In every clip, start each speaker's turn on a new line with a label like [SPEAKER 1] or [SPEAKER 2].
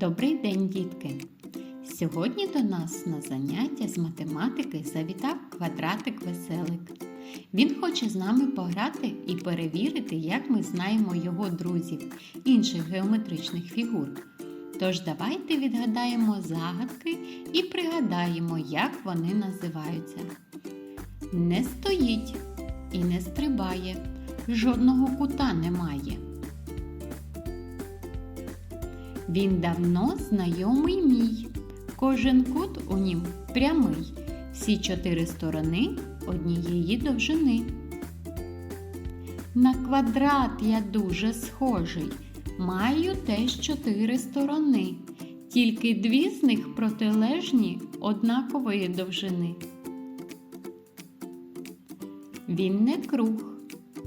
[SPEAKER 1] Добрий день, дітки! Сьогодні до нас на заняття з математики завітав квадратик веселик. Він хоче з нами пограти і перевірити, як ми знаємо його друзів, інших геометричних фігур. Тож давайте відгадаємо загадки і пригадаємо, як вони називаються. Не стоїть і не стрибає, жодного кута немає. Він давно знайомий мій. Кожен кут у нім прямий. Всі чотири сторони однієї довжини. На квадрат я дуже схожий. Маю теж чотири сторони. Тільки дві з них протилежні однакової довжини. Він не круг,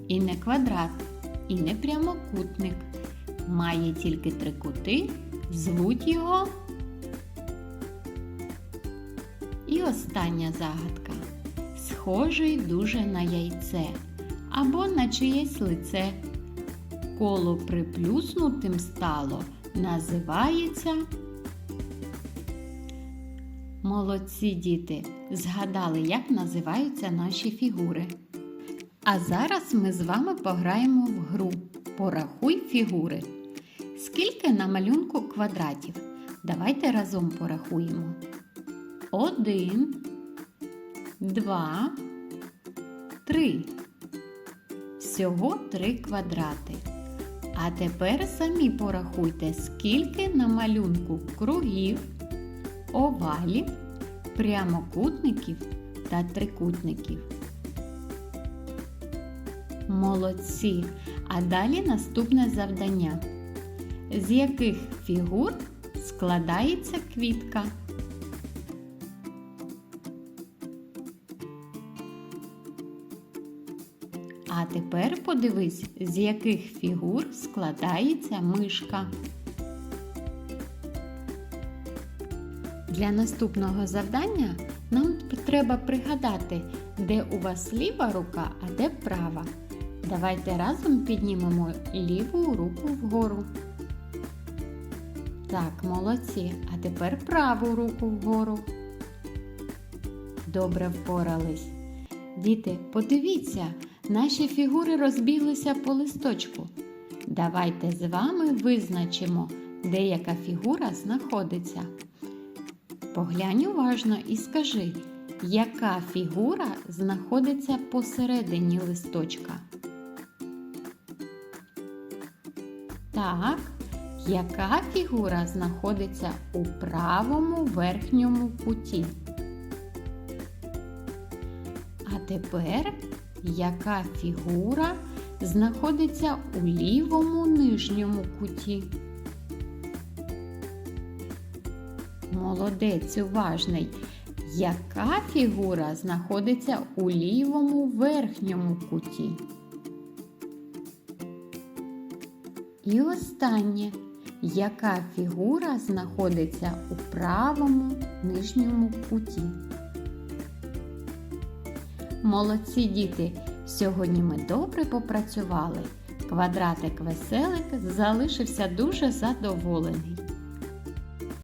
[SPEAKER 1] і не квадрат, і не прямокутник. Має тільки три кути, звуть його. І остання загадка. Схожий дуже на яйце або на чиєсь лице. Коло приплюснутим стало, називається. Молодці діти, згадали, як називаються наші фігури. А зараз ми з вами пограємо в гру. Порахуй фігури. Скільки на малюнку квадратів? Давайте разом порахуємо. Один, два, три. Всього три квадрати. А тепер самі порахуйте, скільки на малюнку кругів, овалів, прямокутників та трикутників. Молодці! А далі наступне завдання. З яких фігур складається квітка? А тепер подивись, з яких фігур складається мишка. Для наступного завдання нам треба пригадати, де у вас ліва рука, а де права. Давайте разом піднімемо ліву руку вгору. Так, молодці. А тепер праву руку вгору. Добре впорались. Діти, подивіться, наші фігури розбіглися по листочку. Давайте з вами визначимо, де яка фігура знаходиться. Поглянь уважно і скажи, яка фігура знаходиться посередині листочка. Так, яка фігура знаходиться у правому верхньому куті? А тепер яка фігура знаходиться у лівому нижньому куті? Молодець уважний. Яка фігура знаходиться у лівому верхньому куті? І останнє. Яка фігура знаходиться у правому нижньому куті? Молодці діти! Сьогодні ми добре попрацювали. Квадратик веселик залишився дуже задоволений.